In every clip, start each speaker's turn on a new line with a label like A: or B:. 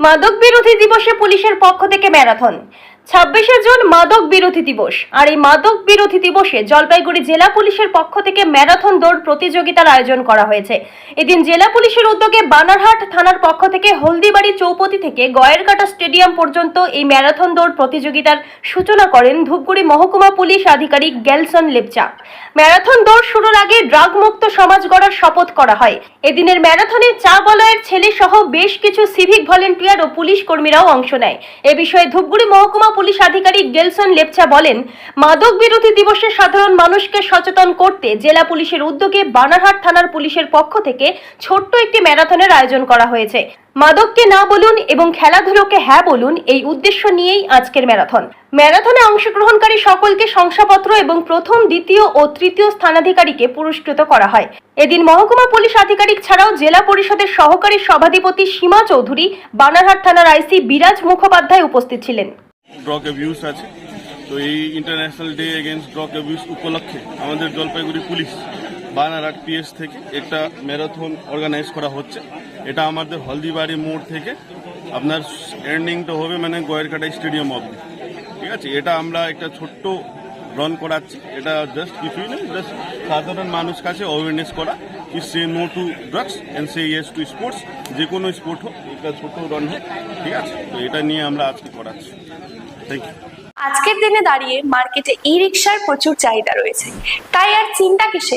A: মাদক বিরোধী দিবসে পুলিশের পক্ষ থেকে ম্যারাথন। ছাব্বিশে জুন মাদক বিরোধী দিবস। আর এই মাদক বিরোধী দিবসে জলপাইগুড়ি জেলা পুলিশের পক্ষ থেকে ম্যারাথন দৌড় প্রতিযোগিতার আয়োজন করা হয়েছে। এদিন জেলা পুলিশের উদ্যোগে বানারহাট থানার পক্ষ থেকে হলদিবাড়ি চৌপতি থেকে গয়েরকাটা স্টেডিয়াম পর্যন্ত এই ম্যারাথন দৌড় প্রতিযোগিতার সূচনা করেন ধূপগুড়ি মহকুমা পুলিশ আধিকারিক গেলসন লেপচা। ম্যারাথন দৌড় শুরুর আগে ড্রাগ মুক্ত সমাজ গড়ার শপথ করা হয়। এদিনের ম্যারাথনে চা বলয়ের ছেলে সহ বেশ কিছু সিভিক ভলেন্টিয়ার ও পুলিশ কর্মীরাও অংশ নেয়। এ বিষয়ে ধূপগুড়ি মহকুমা পুলিশ আধিকারিক গেলসন লেপচা বলেন, মাদক বিরোধী দিবসে সাধারণ মানুষকে সচেতন করতে জেলা পুলিশের উদ্যোগে বানারহাট থানার পুলিশের পক্ষ থেকে ছোট্ট একটি ম্যারাথনের আয়োজন করা হয়েছে। মাদককে না বলুন এবং খেলাধুলোকে হ্যাঁ বলুন এই উদ্দেশ্য নিয়েই আজকের ম্যারাথন। ম্যারাথনে অংশগ্রহণকারী সকলকে শংসাপত্র এবং প্রথম, দ্বিতীয় ও তৃতীয় স্থানাধিকারীকে পুরস্কৃত করা হয়। এদিন মহকুমা পুলিশ আধিকারিক ছাড়াও জেলা পরিষদের সহকারী সভাধিপতি সীমা চৌধুরী বানারহাট থানার আইসি বিরাজ মুখোপাধ্যায় উপস্থিত ছিলেন।
B: ড্রাগ অ্যাবিউজ আছে। তো এই international day against drug abuse উপলক্ষে আমাদের জলপাইগুড়ি পুলিশ বানারহাট পিএস থেকে একটা ম্যারাথন অর্গানাইজ করা হচ্ছে। এটা আমাদের হলদিবাড়ি মোড় থেকে আপনার এন্ডিংটা হবে মানে গোয়েরকাটা স্টেডিয়াম অবধি। ঠিক আছে? এটা আমরা একটা ছোট্ট রান করাচ্ছি। এটা জাস্ট কিছুই নয় জাস্ট সাধারণ মানুষ কাছে অ্যাওয়ারনেস করা। কি say no to drugs and say yes to sports যে কোনো স্পোর্ট হোক, এটা ছোট রান হোক, ঠিক আছে? তো এটা নিয়ে আমরা আজকে করাচ্ছি থ্যাংক ইউ
C: আজকের দিনে দাঁড়িয়ে মার্কেটে ই রিক্সার প্রচুর চাহিদা রয়েছে। তাই আর চিন্তা কিসে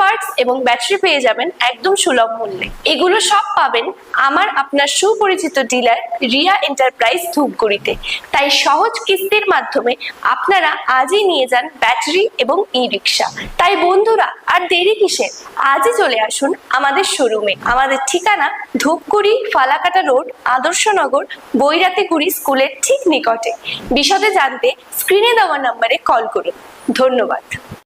C: পার্টস এবং ব্যাটারি পেয়ে যাবেন একদম সুলভ মূল্যে। এগুলো সব পাবেন আমার আপনার সুপরিচিত ডিলার রিয়া এন্টারপ্রাইজ ধূপগুড়িতে। তাই সহজ কিস্তির মাধ্যমে আপনারা আজই নিয়ে যান ব্যাটারি এবং ই রিক্সা তাই বন্ধুরা, আর দেরি কিসে? আজই চলে আসুন আমাদের শোরুমে আমাদের ঠিকানা ধূপগুড়ি ফালাকাটা রোড আদর্শনগর বৈরাতিগুড়ি স্কুলের ঠিক নিকটে। বিশদে জানতে স্ক্রিনে দেওয়া নাম্বারে কল করুন। ধন্যবাদ।